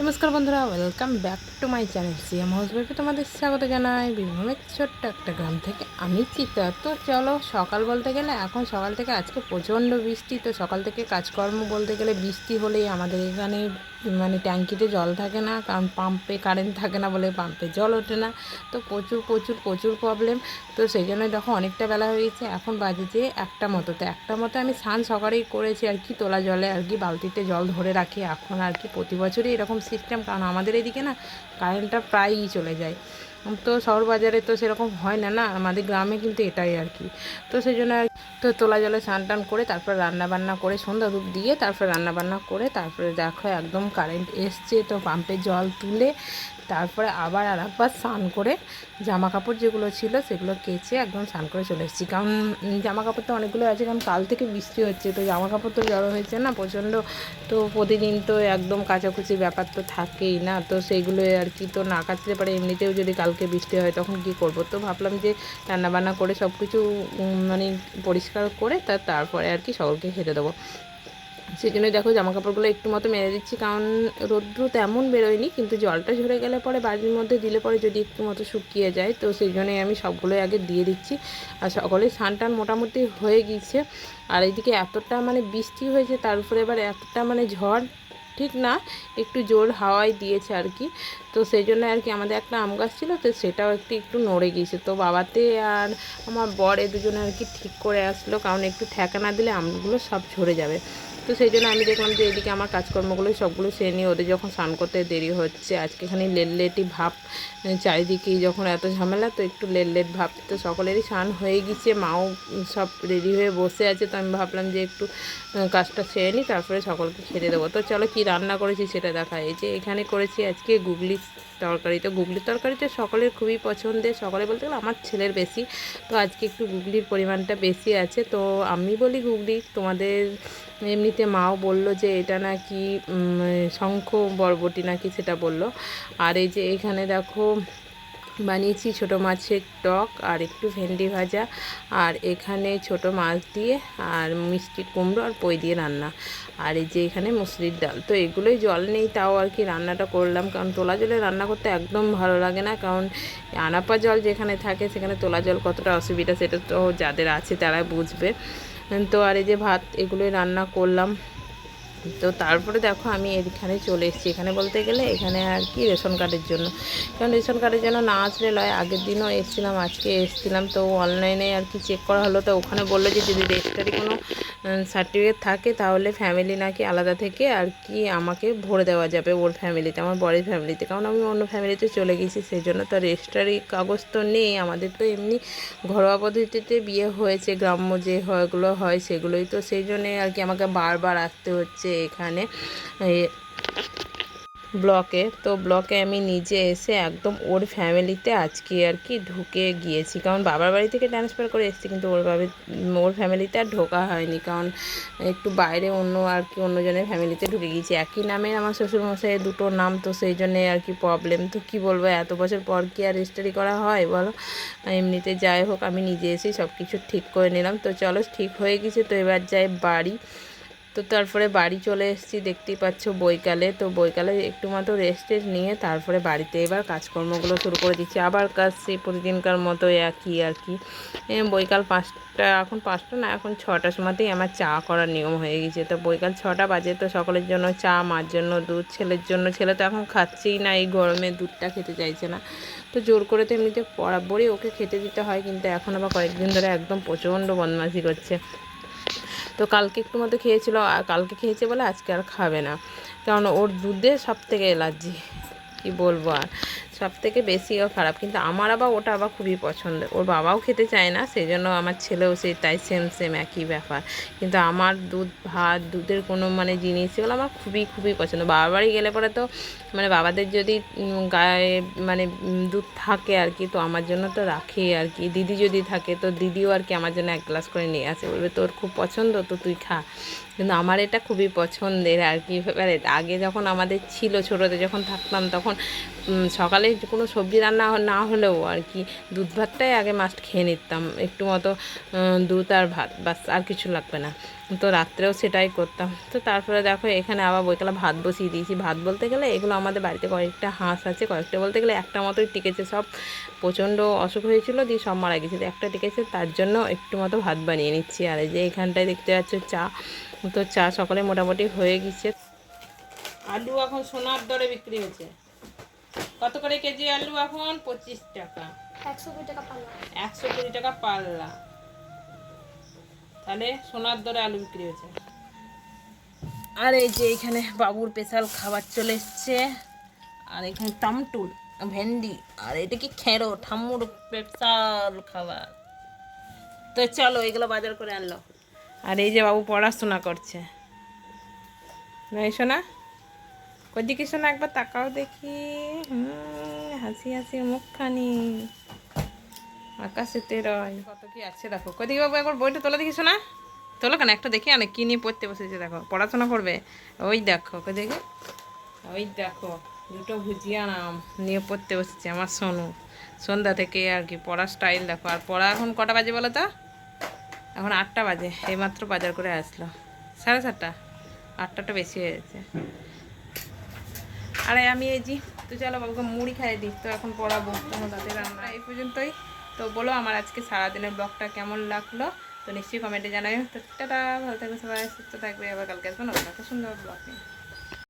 নমস্কার বন্ধুরা welcome back to my channel CM house বইকে তোমাদের স্বাগত জানাই বীরভূমের ছোট্ট একটা গ্রাম থেকে। আমি চিতা। তো চলো, সকাল বলতে গেলে, এখন সকাল থেকে আজকে প্রচণ্ড বৃষ্টি। তো সকাল থেকে কাজকর্ম বলতে গেলে, বৃষ্টি হলেই আমাদের এখানে মানে ট্যাঙ্কিতে জল থাকে না, কারণ পাম্পে কারেন্ট থাকে না বলে পাম্পে জল ওঠে না। তো প্রচুর প্রচুর প্রচুর প্রবলেম তো সেই জন্য দেখো, অনেকটা বেলা হয়ে এখন বাজে যে একটা মতো। তো একটা মতো আমি স্নান সকালেই করেছি আর কি, তোলা জলে আর কি, বালতিতে জল ধরে রাখি। এখন আর কি প্রতি বছরই এরকম সিস্টেম কারণ আমাদের এদিকে না কারেন্টটা প্রায়ই চলে যায়। তো শহর বাজারে তো সেরকম হয় না না, আমাদের গ্রামে কিন্তু এটাই আর কি। তো সেই জন্য তো তোলা জলে স্নান টান করে তারপর রান্না বান্না করে সন্ধ্যা ধূপ দিয়ে তারপর রান্না বান্না করে তারপরে দেখো একদম কারেন্ট এসছে, তো পাম্পের জল তুলে তারপরে আবার আর একবার স্নান করে জামা কাপড় যেগুলো ছিল সেগুলো কেচে একদম স্নান করে চলে এসেছি। কারণ জামা কাপড় তো অনেকগুলো আছে, কারণ কাল থেকে বৃষ্টি হচ্ছে, তো জামা কাপড় তো জড়ো হয়েছে না প্রচণ্ড। তো প্রতিদিন তো একদম কাচাকুচি ব্যাপার তো থাকেই না, তো সেইগুলো আর কি তো না কাচতে পারে। এমনিতেও যদি কালকে বৃষ্টি হয় তখন কি করব? তো ভাবলাম যে রান্নাবান্না করে সব কিছু মানে পরিষ্কার করে তা তারপরে আর কি সকলকে খেতে দেবো। সেই জন্য দেখো জামা কাপড়গুলো একটু মতো মেরে দিচ্ছি, কারণ রৌদ্র তেমন বেরোয়নি, কিন্তু জলটা ঝরে গেলে পরে বাড়ির মধ্যে দিলে পরে যদি একটু মতো শুকিয়ে যায়, তো সেই জন্যই আমি সবগুলোই আগে দিয়ে দিচ্ছি। আর সকলে স্নান মোটামুটি হয়ে গিয়েছে। আর এইদিকে এতটা মানে বৃষ্টি হয়েছে, তার উপরে এবার এতটা মানে ঝড় ঠিক না, একটু জোর হাওয়াই দিয়েছে আর কি। তো সেই জন্য আর কি আমাদের একটা আম গাছ ছিল, তো সেটাও একটু একটু নড়ে গিয়েছে। তো বাবাতে আর আমার বর এ দুজনে আর কি ঠিক করে আসলো, কারণ একটু ঠেকা না দিলে আমগুলো সব ঝরে যাবে। তো সেই জন্য আমি দেখলাম যে এদিকে আমার কাজকর্মগুলো সবগুলো সেরে নিয়ে ওদের যখন স্নান করতে দেরি হচ্ছে, আজকে এখানে লেটলেটি ভাব চারিদিকে যখন এত ঝামেলা তো একটু লেট লেট ভাব, তো সকলেরই স্নান হয়ে গেছে, মাও সব রেডি হয়ে বসে আছে, তো আমি ভাবলাম যে একটু কাজটা সেরে নিই, তারপরে সকলকে খেতে দেবো। তো চলো কি রান্না করেছি সেটা দেখা, এই যে এখানে করেছি আজকে গুগলি তরকারি তো গুগলির তরকারি তো সকলের খুবই পছন্দের, সকলে বলতে গেলে আমার ছেলের বেশি। তো আজকে একটু গুগলির পরিমাণটা বেশি আছে। তো আমি বলি গুগলি তোমাদের এমনিতে মাও বলল যে এটা নাকি শঙ্খ বরবটি নাকি সেটা বলল। আর এই যে এখানে দেখো বানিয়েছি ছোট মাছের টক আর একটু ভেন্ডি ভাজা আর এখানে ছোট মাছ দিয়ে আর মিষ্টি কুমড়ো আর পই দিয়ে রান্না। আর এই যে এখানে মুসুরির ডাল। তো এগুলোই জল নেই, তাও আর কি রান্নাটা করলাম। কারণ তোলা জলে রান্না করতে একদম ভালো লাগে না। কারণ আনাপা জল যেখানে থাকে সেখানে তোলা জল কতটা অসুবিধা, সেটা তো যাদের আছে তারা বুঝবে। তো আর এই যে ভাত, এগুলোই রান্না করলাম। তো তারপরে দেখো আমি এখানে চলে এসেছি। এখানে বলতে গেলে এখানে আর কি রেশন কার্ডের জন্য। কারণ রেশন কার্ডের জন্য না আসলে লয়, আগের দিনও এসেছিলাম, আজকে এসেছিলাম, তো অনলাইনে আর কি চেক করা হলো। তো ওখানে বলল যে যদি রেজিস্টারি কোনো সার্টিফিকেট থাকে, তাহলে ফ্যামিলি নাকি আলাদা থেকে আর কি আমাকে ভরে দেওয়া যাবে ওর ফ্যামিলিতে আমার বড়ের ফ্যামিলিতে কারণ আমি অন্য ফ্যামিলিতে চলে গেছি সেই জন্য তো রেজিস্টারি কাগজ তো নেই। আমাদের তো এমনি ঘরোয়া পদ্ধতিতে বিয়ে হয়েছে, গ্রাম্য যে হয়গুলো হয়, সেগুলোই তো সেই জন্যে আর কি আমাকে বারবার আসতে হচ্ছে। এখানে ব্লকে। তো ব্লকে আমি নিজে এসে একদম ওর ফ্যামিলিতে আজকে আর কি ঢুকে গিয়েছি। কারণ বাবার বাড়ি থেকে ট্রান্সফার করে এসেছি, কিন্তু ওর বাড়ি ওর ফ্যামিলিতে আর ঢোকা হয়নি। কারণ একটু বাইরে অন্য আর কি অন্যজনের ফ্যামিলিতে ঢুকে গিয়েছি। একই নামে আমার শ্বশুরমশাইয়ের দুটো নাম, তো সেই জন্যে আর কি প্রবলেম তো কি বলব, এত বছর পর কি আর রেজিস্টারি করা হয় বলো? এমনিতে যাই হোক, আমি নিজে এসেই সব কিছু ঠিক করে নিলাম। তো চলো, ঠিক হয়ে গেছে। তো এবার যাই বাড়ি। তো তারপরে বাড়ি চলে এসেছি দেখতেই পাচ্ছ বৈকালে। তো বৈকালে একটু মাত্র রেস্ট নিয়ে তারপরে বাড়িতে এবার কাজকর্মগুলো শুরু করে দিচ্ছি। আবার কাজ সেই প্রতিদিনকার মতো একই আর কি। এ, বৈকাল পাঁচটা এখন পাঁচটা না এখন ছটার সময়তেই আমার চা করার নিয়ম হয়ে গেছে তো বৈকাল ছটা বাজে তো সকলের জন্য চা মার জন্য দুধ ছেলের জন্য ছেলে তো এখন খাচ্ছেই না এই গরমে দুধটা খেতে চাইছে না। তো জোর করে তো এমনিতে বরাবরই ওকে খেতে দিতে হয় কিন্তু এখন আবার কয়েকদিন ধরে একদম প্রচণ্ড বদমাশি করছে। তো কালকে একটু মতো খেয়েছিল, আর কালকে খেয়েছে বলে আজকে আর খাবে না। কারণ ওর দুধে সব থেকে অ্যালার্জি কি বলব আর। সব থেকে বেশিও খারাপ। কিন্তু আমার আবার ওটা আবার খুবই পছন্দ। ওর বাবাও খেতে চায় না সেই জন্য আমার ছেলেও সেই তাই সেম সেম একই ব্যাপার। কিন্তু আমার দুধ, ভাত, দুধের কোনো মানে জিনিস, এগুলো আমার খুবই খুবই পছন্দ। বাবার বাড়ি গেলে পরে তো মানে বাবাদের যদি গায়ে মানে দুধ থাকে আর কি, তো আমার জন্য তো রাখেই আর কি। দিদি যদি থাকে, তো দিদিও আর কি আমার জন্য এক গ্লাস করে নিয়ে আসে। বলবে, তোর খুব পছন্দ, তো তুই খা। কিন্তু আমার এটা খুবই পছন্দের আর কি। আগে যখন আমাদের ছিল ছোটোতে, যখন থাকতাম, তখন সকালে কোনো সবজি রান্না না হলেও আর কি দুধ ভাতটাই আগে মাস্ট খেয়ে নিতাম। একটু মতো দুধ আর ভাত, বাস, আর কিছু লাগবে না। তো রাত্রেও সেটাই করতাম। তো তারপরে দেখো এখানে আবার বইকালে ভাত বসিয়ে দিয়েছি। ভাত বলতে গেলে এগুলো আমাদের বাড়িতে কয়েকটা হাঁস আছে, কয়েকটা বলতে গেলে একটা মতোই টিকেছে। সব প্রচণ্ড অসুখ হয়েছিল, দিয়ে সব মারা গেছে। একটা টিকেছে, তার জন্য একটু মতো ভাত বানিয়ে নিচ্ছি। আর এই যে এখানটায় দেখতে পাচ্ছ চা। তো চা সকালে মোটামুটি হয়ে গেছে। আলু এখন সোনার দরে বিক্রি হচ্ছে। কত করে কেজি আলু এখন? পঁচিশ টাকা। একশো কুড়ি টাকা পাল্লা। একশো কুড়ি টাকা পাল্লা। তাহলে সোনার দরে আলু বিক্রি হচ্ছে আর এই যে এখানে বাবুর স্পেশাল খাবার চলে এসছে। আর এখানে টামটুর ভেন্ডি আর এটা কি খেরো ঠাম্মুর স্পেশাল খাবার। তো চলো এগুলো বাজার করে আনলো। আর এই যে বাবু পড়াশোনা করছে। না এসো না ওদিকে শোনা একবার তাকাও দেখি। হুম, হাসি হাসি মুখখানি। আকাশেতে রয় কত কি আছে দেখো। কদিকে বাবু একবার বইটা তোলা দেখি শোনা। তোলো কেন? একটা দেখি আনে কি নিয়ে পড়তে বসেছে দেখো। পড়াশোনা করবে? ওই দেখো দেখি ওই দেখো দুটো ভুজিয়া নাম নিয়ে পড়তে বসেছে আমার সোনু। সন্ধ্যা থেকে আর কি পড়ার স্টাইল দেখো। আর পড়া এখন কটা বাজে বলো তো? এখন আটটা বাজে এইমাত্র বাজার করে আসলো। সাড়ে সাতটা। আটটাটা বেশি হয়ে গেছে আরে আমি এই জি তো চলো বাবুকে মুড়ি খাই দিই, তো এখন পড়াবো। তোমার দাদের রান্না এই পর্যন্তই। তো বলো আমার আজকে সারাদিনের ব্লগটা কেমন লাগল? তো নিশ্চয়ই কমেন্টে জানাবে। তো টাটা, ভালো থাকবে সবাই, সুস্থ থাকবে, আবার কালকে আসব একটা সুন্দর ব্লগ নিয়ে।